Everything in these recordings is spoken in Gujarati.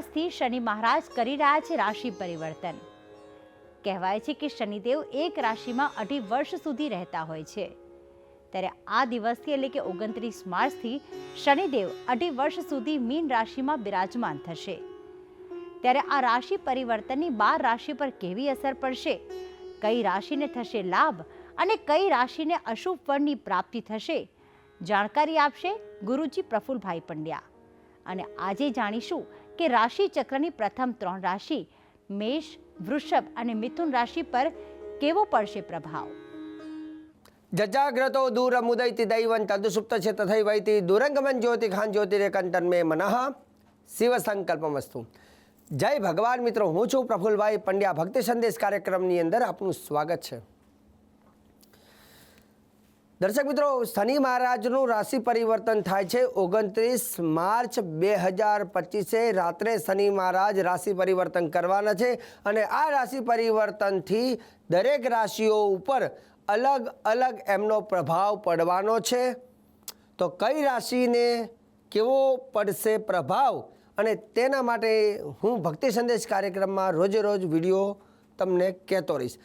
ઓગણત્રીસમી શનિ મહારાજ કરી રહ્યા છે રાશિ પરિવર્તન. કહેવાય છે કે શનિદેવ એક રાશિમાં અઢી વર્ષ સુધી રહેતા હોય છે. ત્યારે આ દિવસથી એટલે કે ઓગણત્રીસ માર્ચથી શનિદેવ અઢી વર્ષ સુધી મીન રાશિમાં બિરાજમાન થશે. ત્યારે આ રાશિ પરિવર્તનની બાર રાશિ પર કેવી અસર પડશે? કઈ રાશિને થશે લાભ અને કઈ રાશિને અશુભ ફળની પ્રાપ્તિ થશે? જાણકારી આપશે ગુરુજી પ્રફુલભાઈ પંડ્યા. અને આજે જાણીશું કે રાશિ ચક્રની પ્રથમ ત્રણ રાશિ, મેષ, વૃષભ અને મિથુન રાશિ પર કેવો પડશે પ્રભાવ? જજાગ્રતો દૂરમુદૈતિ દૈવન તદુસુપ્ત છે તથૈવૈતિ દુરંગમન જ્યોતિ ખાન જ્યોતિરેકંતન મે મનઃ। શિવ સંકલ્પમસ્તુ જય ભગવાન મિત્રો, હું છું પ્રફુલભાઈ પંડ્યા. ભક્તિ સંદેશ કાર્યક્રમની અંદર આપનું સ્વાગત છે। દર્શક મિત્રો, શનિ મહારાજનું રાશિ પરિવર્તન થાય છે. ઓગણત્રીસ માર્ચ બે હજાર પચીસે રાત્રે શનિ મહારાજ રાશિ પરિવર્તન કરવાના છે અને આ રાશિ પરિવર્તનથી દરેક રાશિઓ ઉપર અલગ અલગ એમનો પ્રભાવ પડવાનો છે. તો કઈ રાશિને કેવો પડશે પ્રભાવ અને તેના માટે હું ભક્તિ સંદેશ કાર્યક્રમમાં રોજે રોજ વીડિયો તમને કહેતો રહીશ.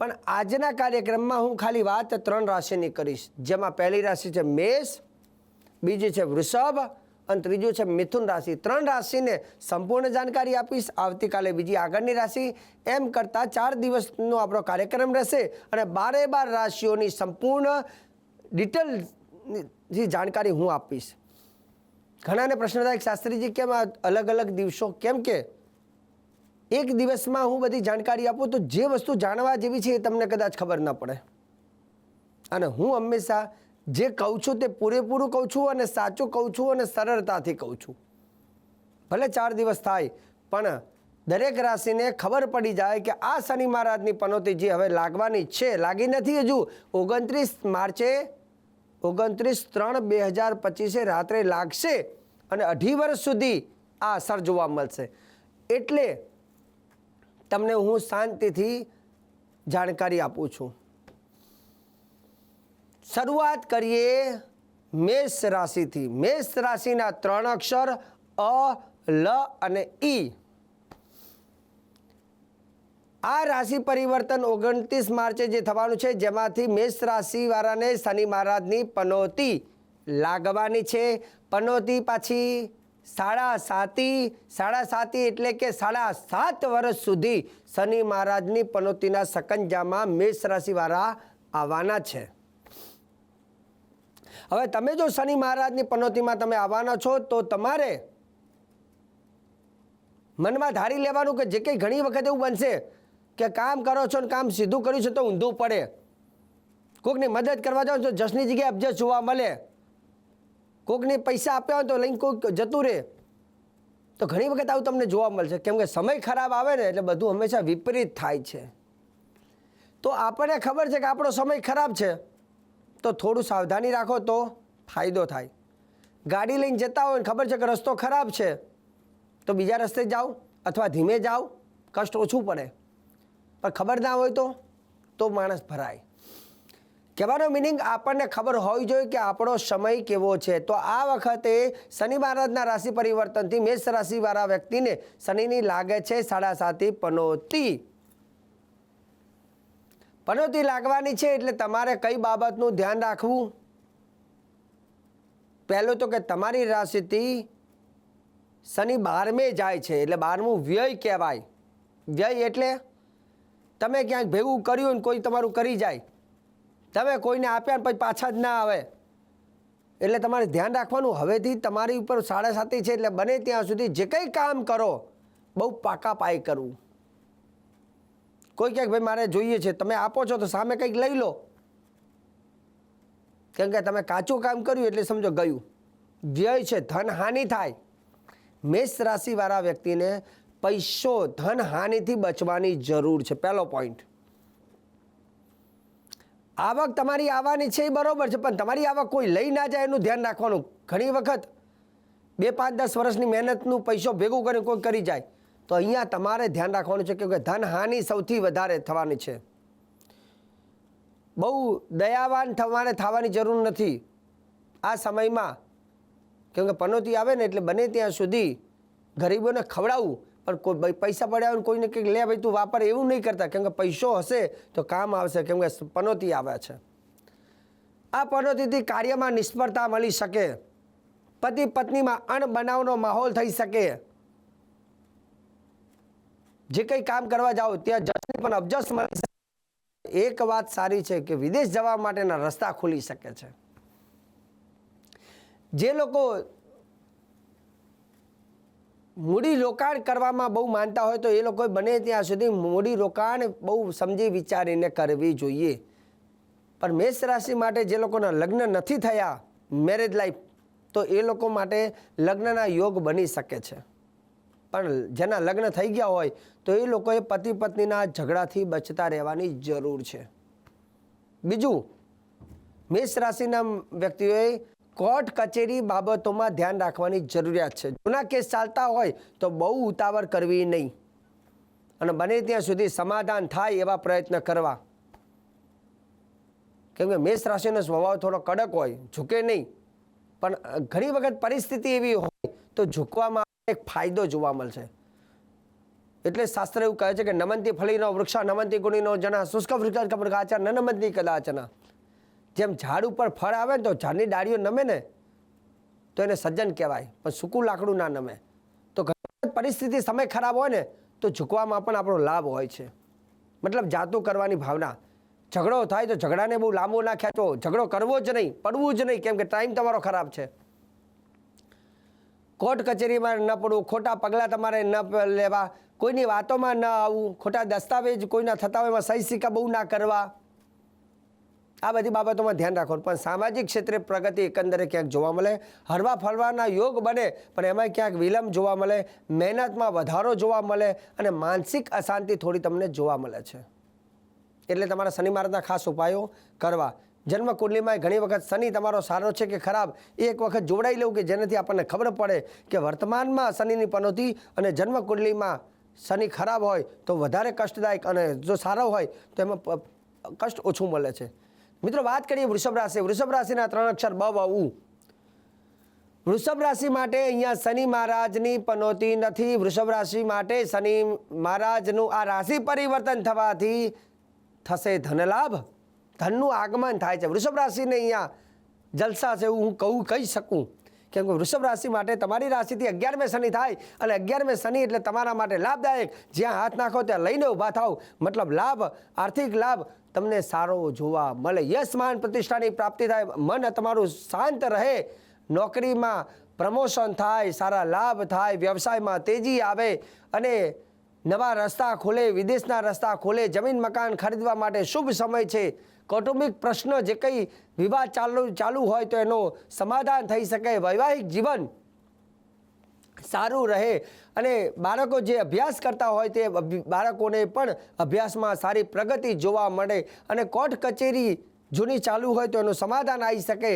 પણ આજના કાર્યક્રમમાં હું ખાલી વાત ત્રણ રાશિની કરીશ. જેમાં પહેલી રાશિ છે મેષ, બીજી છે વૃષભ અને ત્રીજું છે મિથુન રાશિ. ત્રણ રાશિને સંપૂર્ણ જાણકારી આપીશ. આવતીકાલે બીજી આગળની રાશિ. એમ કરતાં ચાર દિવસનો આપણો કાર્યક્રમ રહેશે અને બારે બાર રાશિઓની સંપૂર્ણ ડિટેલથી જાણકારી હું આપીશ. ઘણાને પ્રશ્ન થાય શાસ્ત્રીજી કેમ અલગ અલગ દિવસો કેમ કે એક દિવસમાં હું બધી જાણકારી આપું તો જે વસ્તુ જાણવા જેવી છે એ તમને કદાચ ખબર ન પડે. અને હું હંમેશા જે કહું છું તે પૂરેપૂરું કહું છું અને સાચું કહું છું અને સરળતાથી કહું છું. ભલે ચાર દિવસ થાય, પણ દરેક રાશિને ખબર પડી જાય કે આ શનિ મહારાજની પનોતી જે હવે લાગવાની છે, લાગી નથી હજુ. ઓગણત્રીસ માર્ચે, ઓગણત્રીસ ત્રણ બે હજાર પચીસે રાત્રે લાગશે અને અઢી વર્ષ સુધી આ અસર જોવા મળશે. એટલે તમને હું શાંતિથી જાણકારી આપું છું. શરૂઆત કરીએ મેષ રાશિથી. મેષ રાશિના ત્રણ અક્ષર અ, લ અને ઈ. આ રાશિ પરિવર્તન ઓગણત્રીસ માર્ચે જે થવાનું છે, જેમાંથી મેષ રાશિવાળાને શનિ મહારાજની પનોતી લાગવાની છે. પનોતી પાછી સાડા સાતી સાડા સાતી એટલે કે સાડા સાત વર્ષ સુધી શનિ મહારાજની પનોતીના સકંજામાં મેષ રાશિવાળા આવવાના છે. હવે તમે જો શનિ મહારાજની પનોતીમાં તમે આવવાના છો, તો તમારે મનમાં ધારી લેવાનું કે જે કંઈ ઘણી વખત એવું બનશે કે કામ કરો છો ને કામ સીધું કર્યું છે તો ઊંધું પડે. કોકની મદદ કરવા જાઓ તો જશની જગ્યાએ અબજસ જોવા મળે. કોકને પૈસા આપ્યા હોય તો લઈને કોઈક જતું રહે. તો ઘણી વખત આવું તમને જોવા મળશે કેમ કે સમય ખરાબ આવે ને એટલે બધું હંમેશા વિપરીત થાય છે. તો આપણને ખબર છે કે આપણો સમય ખરાબ છે. તો થોડું સાવધાની રાખો તો ફાયદો થાય. ગાડી લઈને જતા હોય ખબર છે કે રસ્તો ખરાબ છે. તો બીજા રસ્તે જાઓ અથવા ધીમે જાઓ. કષ્ટ ઓછું પડે. પણ ખબર ના હોય તો તો માણસ ભરાય. કહેવાનો મિનિંગ આપણને ખબર હોવી જોઈએ કે આપણો સમય કેવો છે. તો આ વખતે શનિ મહારાજના રાશિ પરિવર્તનથી મેષ રાશિવાળા વ્યક્તિને શનિની લાગે છે સાડા સાતી પનોતી. પનોતી લાગવાની છે એટલે તમારે કઈ બાબતનું ધ્યાન રાખવું? પહેલું તો કે તમારી રાશિથી શનિ બારમે જાય છે એટલે બારમું વ્યય કહેવાય. વ્યય એટલે તમે ક્યાંક ભેગું કર્યું ને કોઈ તમારું કરી જાય. તમે કોઈને આપ્યા ને પછી પાછા જ ના આવે. એટલે તમારે ધ્યાન રાખવાનું, હવેથી તમારી ઉપર સાડા સાતી છે એટલે બને ત્યાં સુધી જે કંઈ કામ કરો, બહુ પાકા પાય કરવું. કોઈ ક્યાંક ભાઈ મારે જોઈએ છે, તમે આપો છો તો સામે કંઈક લઈ લો. કેમ કે તમે કાચું કામ કર્યું એટલે સમજો ગયું. વ્યય છે, ધન હાનિ થાય. મેષ રાશિવાળા વ્યક્તિને પૈસો ધન હાનિથી બચવાની જરૂર છે, પહેલો પોઈન્ટ આવક તમારી આવવાની છે એ બરાબર છે, પણ તમારી આવક કોઈ લઈ ના જાય એનું ધ્યાન રાખવાનું. ઘણી વખત બે, પાંચ, દસ વર્ષની મહેનતનું પૈસો ભેગું કરીને કોઈ કરી જાય, તો અહીંયા તમારે ધ્યાન રાખવાનું છે કે ધન હાનિ સૌથી વધારે થવાની છે. બહુ દયાવાન થવાને થવાની જરૂર નથી. આ સમયમાં કેમ કે પનોતી આવે ને એટલે બને ત્યાં સુધી ગરીબોને ખવડાવવું પણ કોઈ ભાઈ પૈસા પડ્યા હોય કોઈને કંઈક લે ભાઈ તું વાપર, એવું નહીં કરતા. કેમ કે પૈસો હશે તો કામ આવશે. કેમ કે પનોતી આવે છે. આ પનોતીથી કાર્યમાં નિષ્ફળતા મળી શકે. પતિ પત્નીમાં અણબનાવનો માહોલ થઈ શકે. જે કંઈ કામ કરવા જાઓ ત્યાં જસની પણ અબજસ મળી શકે. એક વાત સારી છે કે વિદેશ જવા માટેના રસ્તા ખુલી શકે છે. જે લોકો મૂડી રોકાણ કરવામાં બહુ માનતા હોય તો એ લોકોએ બને ત્યાં સુધી મૂડી રોકાણ બહુ સમજી વિચારીને કરવી જોઈએ. પણ મેષ રાશિ માટે જે લોકોના લગ્ન નથી થયા મેરેજ લાઈફ તો એ લોકો માટે લગ્નના યોગ બની શકે છે. પણ જેના લગ્ન થઈ ગયા હોય, તો એ લોકોએ પતિ પત્નીના ઝઘડાથી બચતા રહેવાની જરૂર છે. બીજું, મેષ રાશિના વ્યક્તિઓએ કોર્ટ કચેરી બાબતોમાં ધ્યાન રાખવાની જરૂરિયાત છે. જૂના કેસ ચાલતા હોય તો બહુ ઉતાવળ કરવી નહીં. અને બને ત્યાં સુધી સમાધાન થાય એવા પ્રયત્ન કરવા. કેમ કે મેષ રાશિનો સ્વભાવ થોડો કડક હોય, ઝૂકે નહીં. પણ ઘણી વખત પરિસ્થિતિ એવી હોય તો ઝૂકવામાં એક ફાયદો જોવા મળશે. એટલે શાસ્ત્ર એવું કહે છે કે નમંતી ફળીનો વૃક્ષ, નમંતી ગુણીનો જણા શુષ્ક વૃક્ષ કપડકાચા ન નમંતી કદાચના. જેમ ઝાડ ઉપર ફળ આવે ને તો ઝાડની ડાળીઓ નમે ને, તો એને સજ્જન કહેવાય. પણ સૂકું લાકડું ના નમે. તો પરિસ્થિતિ સમય ખરાબ હોય ને, તો ઝૂકવામાં પણ આપણો લાભ હોય છે. મતલબ જાતું કરવાની ભાવના. ઝઘડો થાય તો ઝઘડાને બહુ લાંબો ના ખેંચો. ઝઘડો કરવો જ નહીં, પડવું જ નહીં, કેમ કે ટાઈમ તમારો ખરાબ છે. કોર્ટ કચેરીમાં ન પડવું, ખોટા પગલાં તમારે ન લેવા, કોઈની વાતોમાં ન આવવું, ખોટા દસ્તાવેજ કોઈના થતા હોય એમાં સહી સિક્કા બહુ ના કરવા. આ બધી બાબતોમાં ધ્યાન રાખવાનું પણ સામાજિક ક્ષેત્રે પ્રગતિ એકંદરે ક્યાંક જોવા મળે, હરવા ફરવાના યોગ બને, પણ એમાં ક્યાંક વિલંબ જોવા મળે, મહેનતમાં વધારો જોવા મળે અને માનસિક અશાંતિ થોડી તમને જોવા મળે છે. એટલે તમારા શનિ મહારાજના ખાસ ઉપાયો કરવા. જન્મ કુંડલીમાં ઘણી વખત શનિ તમારો સારો છે કે ખરાબ, એ એક વખત જોડાઈ લેવું કે જેનાથી આપણને ખબર પડે કે વર્તમાનમાં શનિની પનોતી અને જન્મ કુંડલીમાં શનિ ખરાબ હોય તો વધારે કષ્ટદાયક અને જો સારો હોય તો એમાં કષ્ટ ઓછું મળે છે. મિત્રો, વાત કરીએ વૃષભ રાશિ. વૃષભ રાશિના ત્રણ અક્ષર બ, વ વૃષભ રાશિ માટે અહીંયા શનિ મહારાજની પનોતી નથી. વૃષભ રાશિ માટે શનિ મહારાજનું આ રાશિ પરિવર્તન થવાથી થશે ધનલાભ. ધનનું આગમન થાય છે. વૃષભ રાશિને અહીંયા જલસા છે હું કહું, કહી શકું. કેમ કે વૃષભ રાશિ માટે તમારી રાશિથી અગિયારમે શનિ થાય અને અગિયારમે શનિ એટલે તમારા માટે લાભદાયક. જ્યાં હાથ નાખો ત્યાં લઈને ઊભા થાવ મતલબ લાભ, આર્થિક લાભ તમને સારો જોવા મળે. યશ માન પ્રતિષ્ઠાની પ્રાપ્તિ થાય. મન તમારું શાંત રહે. નોકરીમાં પ્રમોશન થાય, સારા લાભ થાય, વ્યવસાયમાં તેજી આવે અને નવા રસ્તા ખોલે, વિદેશના રસ્તા ખોલે, જમીન મકાન ખરીદવા માટે શુભ સમય છે. કૌટુંબિક પ્રશ્ન જે કંઈ વિવાદ ચાલુ ચાલુ હોય તો એનો સમાધાન થઈ શકે. વૈવાહિક જીવન સારું રહે અને બાળકો જે અભ્યાસ કરતા હોય તે બાળકોને પણ અભ્યાસમાં સારી પ્રગતિ જોવા મળે અને કોર્ટ કચેરી જૂની ચાલુ હોય તો એનું સમાધાન આવી શકે.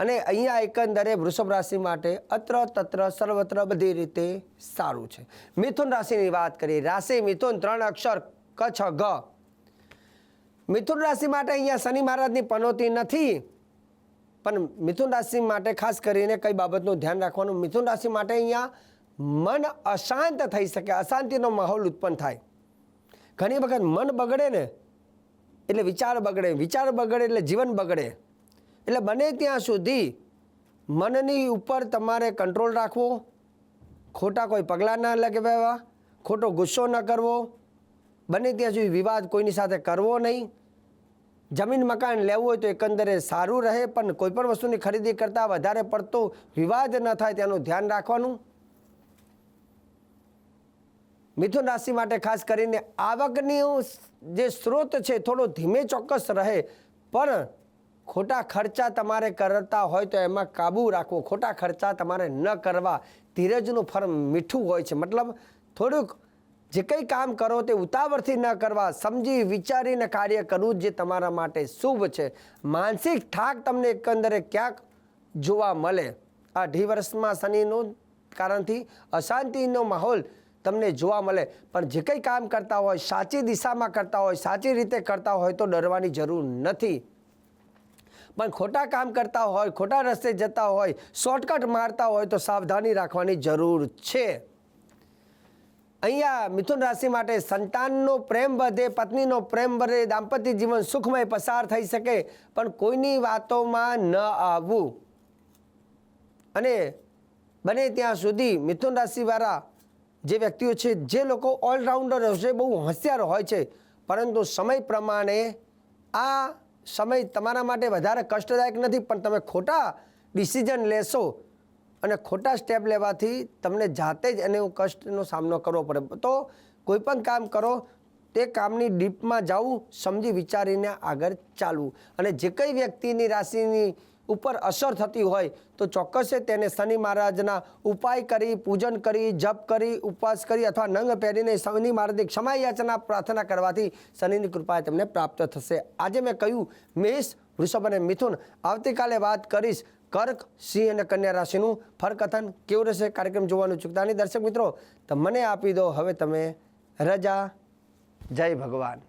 અને અહીંયા એકંદરે વૃષભ રાશિ માટે અત્ર તત્ર સર્વત્ર બધી રીતે સારું છે. મિથુન રાશિની વાત કરીએ. રાશિ મિથુન ત્રણ અક્ષર કચ્છ ગ. મિથુન રાશિ માટે અહીંયા શનિ મહારાજની પનોતી નથી. પણ મિથુન રાશિ માટે ખાસ કરીને કઈ બાબતનું ધ્યાન રાખવાનું? મિથુન રાશિ માટે અહીંયા મન અશાંત થઈ શકે, અશાંતિનો માહોલ ઉત્પન્ન થાય. ઘણી વખત મન બગડે ને, એટલે વિચાર બગડે વિચાર બગડે એટલે જીવન બગડે. એટલે બને ત્યાં સુધી મનની ઉપર તમારે કંટ્રોલ રાખવો, ખોટા કોઈ પગલાં ના લગાવવા, ખોટો ગુસ્સો ન કરવો. બને ત્યાં સુધી વિવાદ કોઈની સાથે કરવો નહીં. જમીન, મકાન લેવું હોય તો એકંદરે સારું રહે, પણ કોઈ પણ વસ્તુની ખરીદી કરતાં વધારે પડતો વિવાદ ન થાય તેનું ધ્યાન રાખવાનું. મિથુન રાશિ માટે ખાસ કરીને આવકની જે સ્ત્રોત છે, થોડો ધીમે ચોક્કસ રહે, પણ ખોટા ખર્ચા તમારે કરતા હોય તો એમાં કાબુ રાખવો. ખોટા ખર્ચા તમારે ન કરવા. ધીરજનું ફળ મીઠું હોય છે. મતલબ થોડુંક જે કંઈ કામ કરો તે ઉતાવળથી ન કરવા, સમજી વિચારીને કાર્ય કરવું જે તમારા માટે શુભ છે. માનસિક થાક તમને એકંદરે ક્યાંક જોવા મળે. આ અઢી વર્ષમાં શનિનું કારણથી અશાંતિનો માહોલ તમને જોવા મળે. પણ જે કંઈ કામ કરતા હોય, સાચી દિશામાં કરતા હોય, સાચી રીતે કરતા હોય તો ડરવાની જરૂર નથી. પણ ખોટા કામ કરતા હોય, ખોટા રસ્તે જતા હોય, શોર્ટકટ મારતા હોય તો સાવધાની રાખવાની જરૂર છે. અહીંયા મિથુન રાશિ માટે સંતાનનો પ્રેમ વધે, પત્નીનો પ્રેમ વધે, દાંપત્ય જીવન સુખમય પસાર થઈ શકે, પણ કોઈની વાતોમાં ન આવવું. અને બને ત્યાં સુધી મિથુન રાશિવાળા જે વ્યક્તિઓ છે, જે લોકો ઓલરાઉન્ડર હશે, બહુ હોશિયાર હોય છે, પરંતુ સમય પ્રમાણે આ સમય તમારા માટે વધારે કષ્ટદાયક નથી, પણ તમે ખોટા ડિસિઝન લેશો અને ખોટા સ્ટેપ લેવાથી તમને જાતે જ એને કષ્ટનો સામનો કરવો પડે. તો કોઈ પણ કામ કરો, તે કામની ડીપમાં જવું, સમજી વિચારીને આગળ ચાલવું. અને જે કંઈ વ્યક્તિની રાશિની ઉપર અસર થતી હોય, તો ચોક્કસે તેને શનિ મહારાજના ઉપાય કરી, પૂજન કરી, જપ કરી, ઉપવાસ કરી અથવા નંગ પહેરીને શનિ મહારાજની ક્ષમા યાચના, પ્રાર્થના કરવાથી શનિની કૃપા તમને પ્રાપ્ત થશે. આજે મેં કહ્યું, મેષ, વૃષભ અને મિથુન, આવતીકાલે વાત કરીશ કર્ક, સિંહ અને કન્યા રાશિનું ફરકથન કેવું રહેશે? કાર્યક્રમ જોવાનું ચૂકતા નહીં. દર્શક મિત્રો, તો મને આપી દો. હવે તમે રજા. જય ભગવાન.